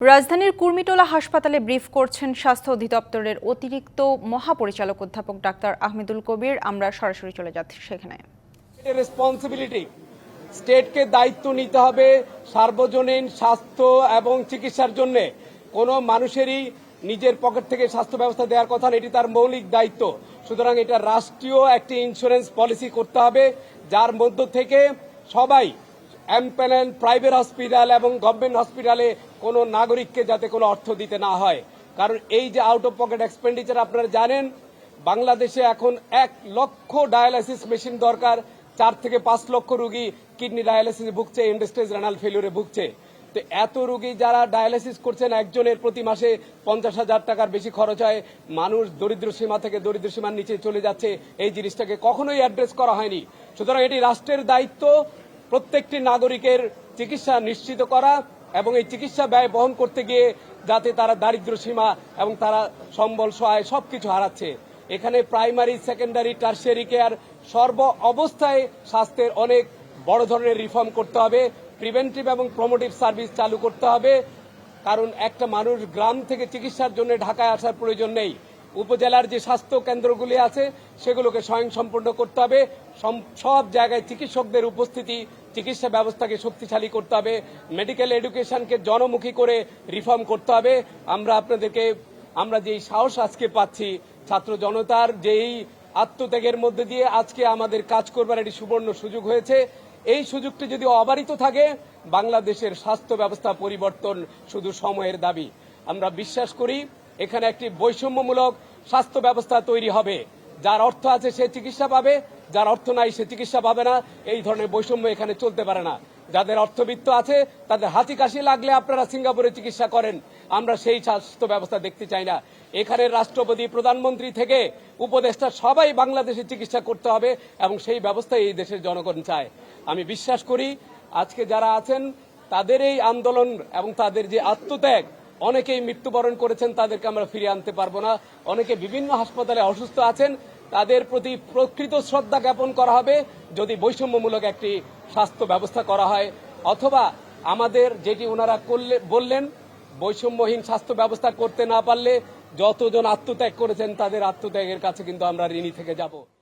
রাজধানীর কুর্মিটোলা হাসপাতালে ব্রিফ করছেন স্বাস্থ্য অধিদপ্তরের অতিরিক্ত মহাপরিচালক অধ্যাপক ডাক্তার আহমেদুল কবির। আমরা সরাসরি চলে যাচ্ছি সেখানে। রেসপন্সিবিলিটি স্টেটকে দায়িত্ব নিতে হবে সার্বজনীন স্বাস্থ্য এবং চিকিৎসার জন্য। কোনো মানুষেরই নিজের পকেট থেকে স্বাস্থ্য ব্যবস্থা দেওয়ার কথা এটি তার মৌলিক দায়িত্ব। সুতরাং এটা রাষ্ট্রীয় একটি ইন্স্যুরেন্স পলিসি করতে হবে, যার মধ্য থেকে সবাই এমপ্যানেল প্রাইভেট হসপিটাল এবং গভর্নমেন্ট হসপিটালে কোনো নাগরিককে যাতে কোনো অর্থ দিতে না হয়। কারণ এই যে আউট অফ পকেট এক্সপেন্ডিচার আপনারা জানেন, বাংলাদেশে এখন এক লক্ষ ডায়ালাইসিস মেশিন দরকার, চার থেকে পাঁচ লক্ষ রুগী কিডনি ডায়ালাইসিসে ভুগছে ইন্ডাস্ট্রিজ রেনাল ফেলিউরে ভুগছে। তো এত রুগী যারা ডায়ালাইসিস করছেন, একজনের প্রতি মাসে পঞ্চাশ হাজার টাকার বেশি খরচ হয়। মানুষ দরিদ্র সীমা থেকে দরিদ্র সীমার নিচে চলে যাচ্ছে। এই জিনিসটাকে কখনোই অ্যাড্রেস করা হয়নি। সুতরাং এটি রাষ্ট্রের দায়িত্ব। প্রত্যেকটি নাগরিকের চিকিৎসা নিশ্চিত করা এবং এই চিকিৎসা ব্যয় বহন করতে গিয়ে যাতে তারা দারিদ্র সীমা এবং তারা সম্বল, সহায় সবকিছু হারাচ্ছে। এখানে প্রাইমারি, সেকেন্ডারি, টার্সিয়ারি কেয়ার সর্ব অবস্থায় স্বাস্থ্যের অনেক বড় ধরনের রিফর্ম করতে হবে। প্রিভেন্টিভ এবং প্রমোটিভ সার্ভিস চালু করতে হবে। কারণ একটা মানুষ গ্রাম থেকে চিকিৎসার জন্য ঢাকায় আসার প্রয়োজন নেই। উপজেলার যে স্বাস্থ্য কেন্দ্রগুলি আছে, সেগুলোকে স্বয়ংসম্পূর্ণ করতে হবে। সব জায়গায় চিকিৎসকদের উপস্থিতি চিকিৎসা ব্যবস্থাকে শক্তিশালী করতে হবে মেডিকেল এডুকেশনকে জনমুখী করে রিফর্ম করতে হবে। আমরা আপনাদেরকে, আমরা যেই সাহস আজকে পাচ্ছি, ছাত্র জনতার যেই আত্মত্যাগের মধ্যে দিয়ে আজকে আমাদের কাজ করবার একটি সুবর্ণ সুযোগ হয়েছে। এই সুযোগটি যদি অবারিত থাকে, বাংলাদেশের স্বাস্থ্য ব্যবস্থা পরিবর্তন শুধু সময়ের দাবি। আমরা বিশ্বাস করি, এখানে একটি বৈষম্যমূলক স্বাস্থ্য ব্যবস্থা তৈরি হবে। যার অর্থ আছে সে চিকিৎসা পাবে, যার অর্থ নাই সে চিকিৎসা পাবে না। এই ধরনের বৈষম্য এখানে চলতে পারে না। যাদের অর্থবিত্ত আছে, তাদের হাতি কাশি লাগলে আপনারা সিঙ্গাপুরে চিকিৎসা করেন। আমরা সেই স্বাস্থ্য ব্যবস্থা দেখতে চাই না। এখানে রাষ্ট্রপতি, প্রধানমন্ত্রী থেকে উপদেষ্টা সবাই বাংলাদেশে চিকিৎসা করতে হবে এবং সেই ব্যবস্থাই এই দেশের জনগণ চায়। আমি বিশ্বাস করি, আজকে যারা আছেন, তাদের এই আন্দোলন এবং তাদের যে আত্মত্যাগ অনেকেই মৃত্যুবরণ করেছেন, তাদেরকে আমরা ফিরিয়ে আনতে পারব না। অনেকে বিভিন্ন হাসপাতালে অসুস্থ আছেন, তাদের প্রতি প্রকৃত শ্রদ্ধা জ্ঞাপন করা হবে যদি বৈষম্যমূলক একটি স্বাস্থ্য ব্যবস্থা করা হয়। অথবা আমাদের যেটি ওনারা করলে, বললেন, বৈষম্যহীন স্বাস্থ্য ব্যবস্থা করতে না পারলে যতজন আত্মত্যাগ করেছেন, তাদের আত্মত্যাগের কাছে কিন্তু আমরা ঋণী থেকে যাব।